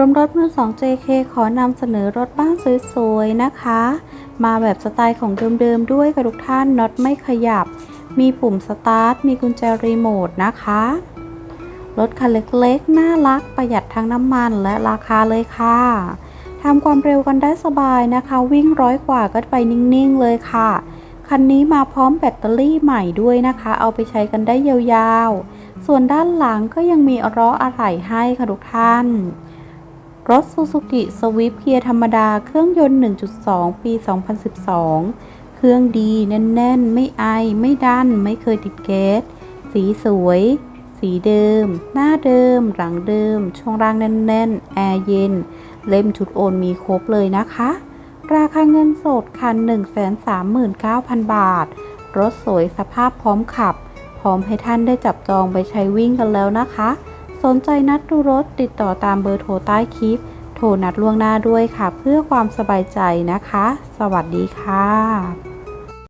รมรถมือ2 JK ขอนำเสนอรถบ้านสวยๆนะคะ มาแบบสไตล์ของเดิมๆด้วยค่ะทุกท่านน็อตไม่ขยับ มีปุ่มสตาร์ท มีกุญแจรีโมทนะคะ รถคันเล็กๆ น่ารักประหยัดทั้งน้ำมันและราคาเลยค่ะทำความเร็วกันได้สบายนะคะ วิ่งร้อยกว่าก็ไปนิ่งๆเลยค่ะ คันนี้มาพร้อมแบตเตอรี่ใหม่ด้วยนะคะ เอาไปใช้กันได้ยาวๆ ส่วนด้านหลังก็ยังมีล้ออะไหล่ให้ค่ะทุกท่าน รถ Suzuki Swift เกียร์ธรรมดาเครื่องยนต์ 1.2 ปี 2012 เครื่องดีแน่น ๆ ไม่ไอ ไม่ดัน ไม่เคยติดแก๊ส สีสวย สีเดิม หน้าเดิม หลังเดิม ช่วงล่างแน่น ๆ แอร์เย็น เล่มชุดโอนมีครบเลยนะคะ ราคาเงินสดคัน 139,000 บาท รถสวยสภาพพร้อมขับ พร้อมให้ท่านได้จับจองไปใช้วิ่งกันแล้วนะคะ สนใจนัดดูรถติดต่อตามเบอร์โทรใต้คลิป โทรนัดล่วงหน้าด้วยค่ะ เพื่อความสบายใจนะคะ สวัสดีค่ะ